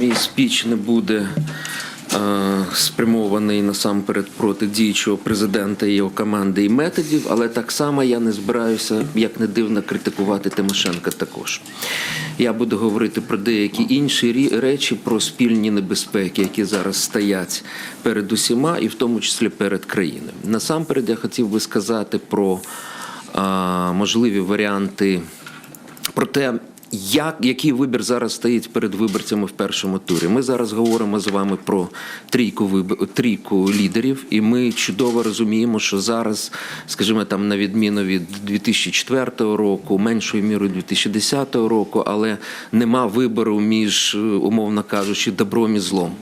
Мій спіч не буде е, спрямований насамперед проти діючого президента його команди і методів, але так само я не збираюся, як не дивно, критикувати Тимошенка також. Я буду говорити про деякі інші речі, про спільні небезпеки, які зараз стоять перед усіма, і в тому числі перед країною. Насамперед, я хотів би сказати про е, можливі варіанти про те, як, який вибір зараз стоїть перед виборцями в першому турі. Ми зараз говоримо з вами про трійку виб... трійку лідерів, і ми чудово розуміємо, що зараз, скажімо, там на відміну від 2004 року, меншою мірою 2010 року, але нема вибору між, е, умовно кажучи, добром і злом.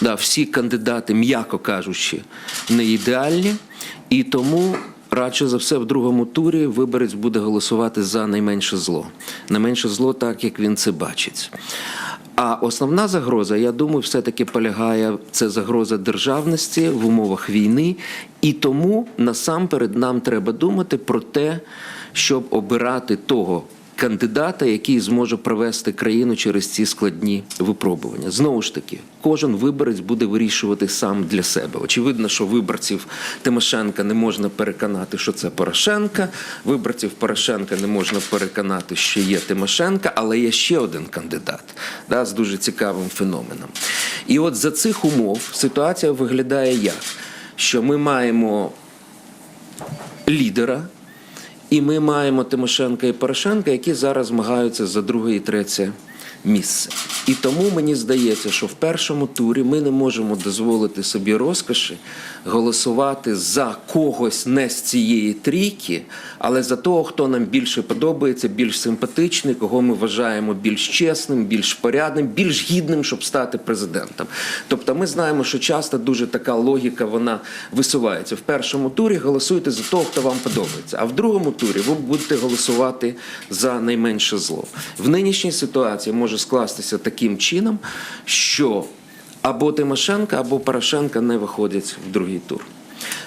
Да, всі кандидати, м'яко кажучи, не ідеальні, і тому Радше за все, в другому турі виборець буде голосувати за найменше зло. Найменше зло, так як він це бачить. А основна загроза, я думаю, все-таки полягає це загроза державності в умовах війни, і тому насамперед нам треба думати про те, щоб обирати того кандидата, який зможе провести країну через ці складні випробування. Знову ж таки, кожен виборець буде вирішувати сам для себе. Очевидно, що виборців Тимошенка не можна переконати, що це Порошенка. Виборців Порошенка не можна переконати, що є Тимошенка, але є ще один кандидат да, з дуже цікавим феноменом. І от за цих умов ситуація виглядає як? Що ми маємо лідера. І ми маємо Тимошенка і Порошенка, які зараз змагаються за друге і третє місце. І тому мені здається, що в першому турі ми не можемо дозволити собі розкоші голосувати за когось не з цієї трійки, але за того, хто нам більше подобається, більш симпатичний, кого ми вважаємо більш чесним, більш порядним, більш гідним, щоб стати президентом. Тобто, ми знаємо, що часто дуже така логіка вона висувається. В першому турі голосуйте за того, хто вам подобається, а в другому турі ви будете голосувати за найменше зло. В нинішній ситуації може скластися таким чином, що або Тимошенка, або Порошенка не виходять в другий тур.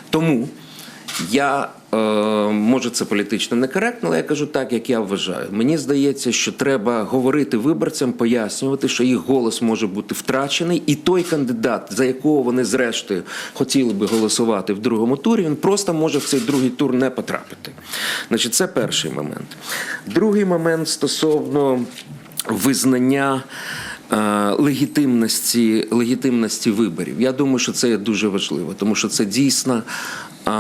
Тому я е, може це політично некоректно, але я кажу так, як я вважаю. Мені здається, що треба говорити виборцям, пояснювати, що їх голос може бути втрачений, і той кандидат, за якого вони зрештою хотіли би голосувати в другому турі, він просто може в цей другий тур не потрапити. Значить, це перший момент. Другий момент стосовно визнання. е, Легітимності, легітимності виборів. Я думаю, що це є дуже важливо, тому що це дійсно е,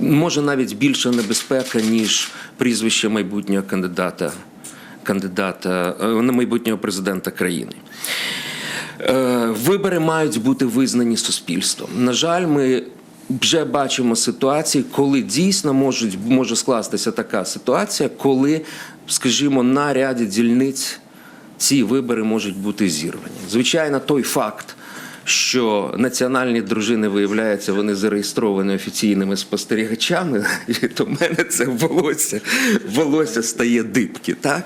може навіть більша небезпека, ніж прізвище майбутнього кандидата, кандидата е, на майбутнього президента країни. Вибори мають бути визнані суспільством. На жаль, ми вже бачимо ситуації, коли дійсно можуть, може скластися така ситуація, коли, скажімо, на ряді дільниць ці вибори можуть бути зірвані. Звичайно, той факт. Що національні дружини виявляються, вони зареєстровані офіційними спостерігачами, і то в мене це волосся, волосся стає дибки, так?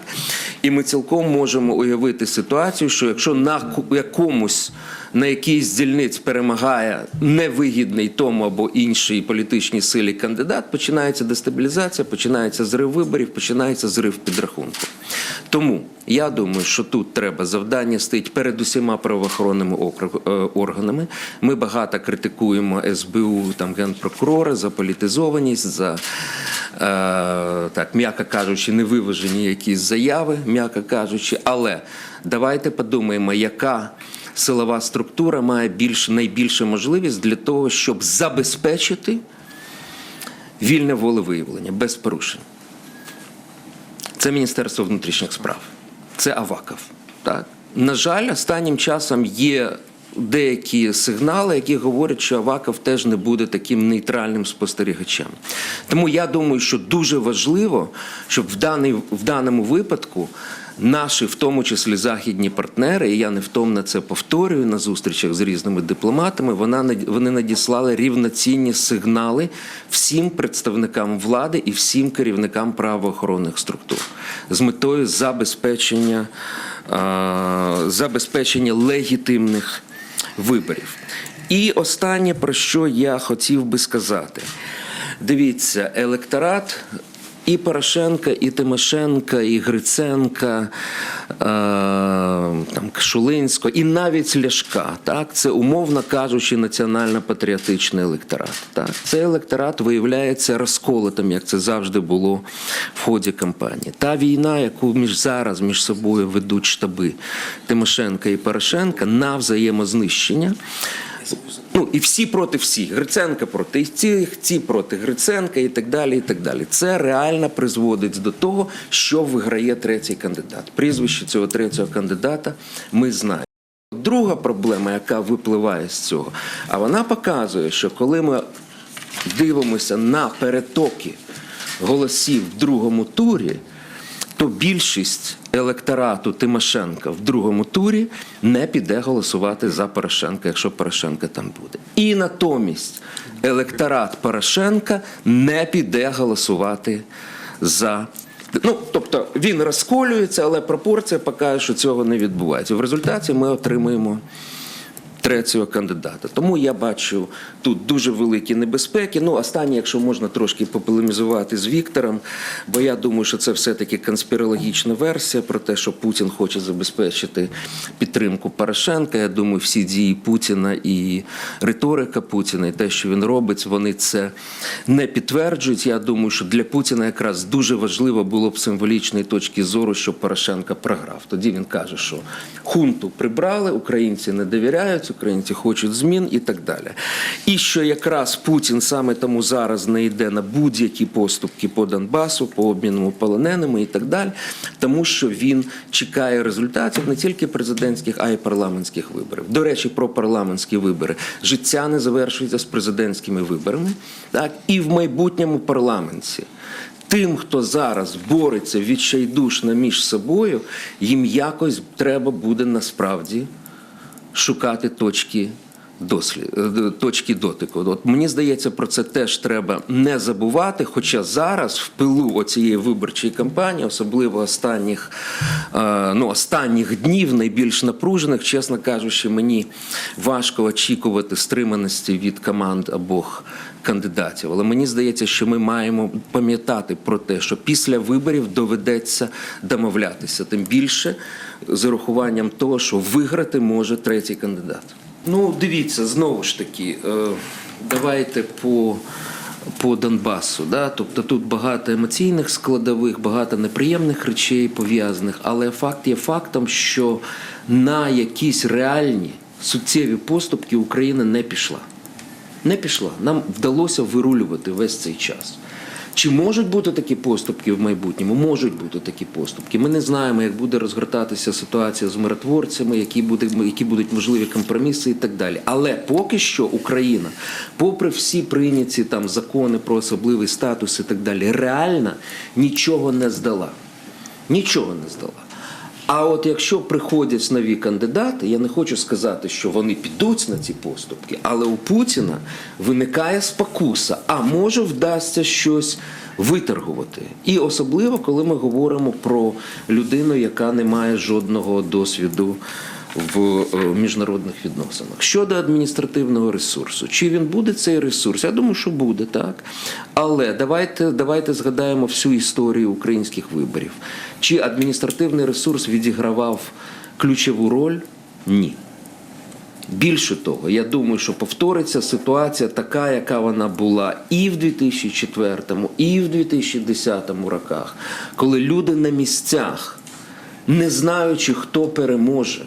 І ми цілком можемо уявити ситуацію, що якщо на якомусь на якійсь дільниць перемагає невигідний тому або іншій політичній силі кандидат, починається дестабілізація, починається зрив виборів, починається зрив підрахунку. Тому я думаю, що тут треба завдання стоїть перед усіма правоохоронними е, органами. Ми багато критикуємо СБУ, там генпрокурора за політизованість, за е, так, м'яко кажучи, невиважені якісь заяви, м'яко кажучи. Але давайте подумаємо, яка силова структура має більш найбільшу можливість для того, щоб забезпечити вільне волевиявлення без порушень. Це Міністерство внутрішніх справ, це Аваков. Так? На жаль, останнім часом є деякі сигнали, які говорять, що Аваков теж не буде таким нейтральним спостерігачем. Тому я думаю, що дуже важливо, щоб в, даний, в даному випадку наші, в тому числі західні партнери, і я невтомно це повторюю на зустрічах з різними дипломатами, вони надіслали рівноцінні сигнали всім представникам влади і всім керівникам правоохоронних структур з метою забезпечення, забезпечення легітимних виборів. І останнє, про що я хотів би сказати. Дивіться, електорат і Порошенка, і Тимошенка, і Гриценка, е, там, Шулинського, і навіть Ляшка. Так? Це, умовно кажучи, національно-патріотичний електорат. Так? Цей електорат виявляється розколотим, як це завжди було в ході кампанії. Та війна, яку між зараз між собою ведуть штаби Тимошенка і Порошенка, на взаємознищення. Ну і всі проти всіх. Гриценка проти цих, ці проти Гриценка і так далі. і так далі. Це реально призводить до того, що виграє третій кандидат. Прізвище цього третього кандидата ми знаємо. Друга проблема, яка випливає з цього, а вона показує, що коли ми дивимося на перетоки голосів в другому турі, то більшість електорату Тимошенка в другому турі не піде голосувати за Порошенка, якщо Порошенка там буде. І натомість електорат Порошенка не піде голосувати за. Ну, тобто він розколюється, але пропорція показує, що цього не відбувається. В результаті ми отримуємо третього кандидата. Тому я бачу тут дуже великі небезпеки. Ну, останнє, якщо можна трошки пополемізувати з Віктором, бо я думаю, що це все-таки конспірологічна версія про те, що Путін хоче забезпечити підтримку Порошенка. Я думаю, всі дії Путіна і риторика Путіна, і те, що він робить, вони це не підтверджують. Я думаю, що для Путіна якраз дуже важливо було б символічної точки зору, що Порошенка програв. Тоді він каже, що хунту прибрали, українці не довіряють, українці хочуть змін і так далі. І що якраз Путін саме тому зараз не йде на будь-які поступки по Донбасу, по обміну полоненими і так далі, тому що він чекає результатів не тільки президентських, а й парламентських виборів. До речі, про парламентські вибори. Життя не завершується з президентськими виборами, так і в майбутньому парламенті. Тим, хто зараз бореться відчайдушно між собою, їм якось треба буде насправді шукати точки дослід, е, точки дотику. От мені здається, про це теж треба не забувати. Хоча зараз, в пилу оцієї виборчої кампанії, особливо останніх, е, ну, останніх днів, найбільш напружених, чесно кажучи, мені важко очікувати стриманості від команд обох кандидатів. Але мені здається, що ми маємо пам'ятати про те, що після виборів доведеться домовлятися, тим більше з урахуванням того, що виграти може третій кандидат. Ну, дивіться, знову ж таки, е, давайте по. По Донбасу, да? тобто тут багато емоційних складових, багато неприємних речей пов'язаних, але факт є фактом, що на якісь реальні суттєві поступки Україна не пішла. Не пішла. Нам вдалося вирулювати весь цей час. Чи можуть бути такі поступки в майбутньому? Можуть бути такі поступки. Ми не знаємо, як буде розгортатися ситуація з миротворцями, які, буде, які будуть можливі компроміси і так далі. Але поки що Україна, попри всі прийняті там закони про особливий статус і так далі, реально нічого не здала. Нічого не здала. А от якщо приходять нові кандидати, я не хочу сказати, що вони підуть на ці поступки, але у Путіна виникає спокуса, а може вдасться щось виторгувати. І особливо, коли ми говоримо про людину, яка не має жодного досвіду в е, міжнародних відносинах. Щодо адміністративного ресурсу, чи він буде цей ресурс? Я думаю, що буде так. Але давайте, давайте згадаємо всю історію українських виборів. Чи адміністративний ресурс відігравав ключову роль? Ні. Більше того, я думаю, що повториться ситуація така, яка вона була і в 2004, і в 2010 роках, коли люди на місцях, не знаючи, хто переможе,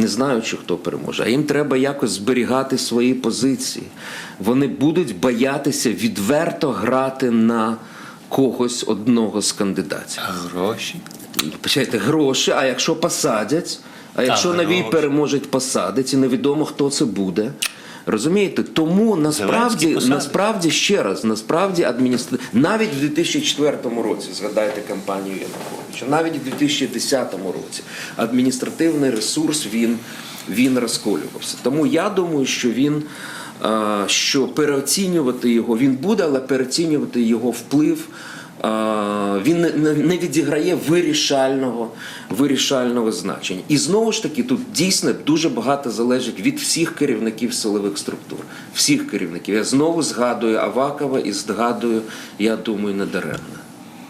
не знаючи, хто переможе, а їм треба якось зберігати свої позиції. Вони будуть боятися відверто грати на когось одного з кандидатів. А гроші? Почайте гроші, а якщо посадять, а якщо а новій переможець посадить, і невідомо хто це буде. Розумієте, тому насправді, насправді ще раз, насправді адміністра... навіть в 2004 році, згадайте кампанію Януковича, навіть в 2010 році адміністративний ресурс він, він розколювався. Тому я думаю, що він е, що переоцінювати його він буде, але переоцінювати його вплив він не, відіграє вирішального, вирішального значення. І знову ж таки, тут дійсно дуже багато залежить від всіх керівників силових структур. Всіх керівників. Я знову згадую Авакова і згадую, я думаю, не даремно.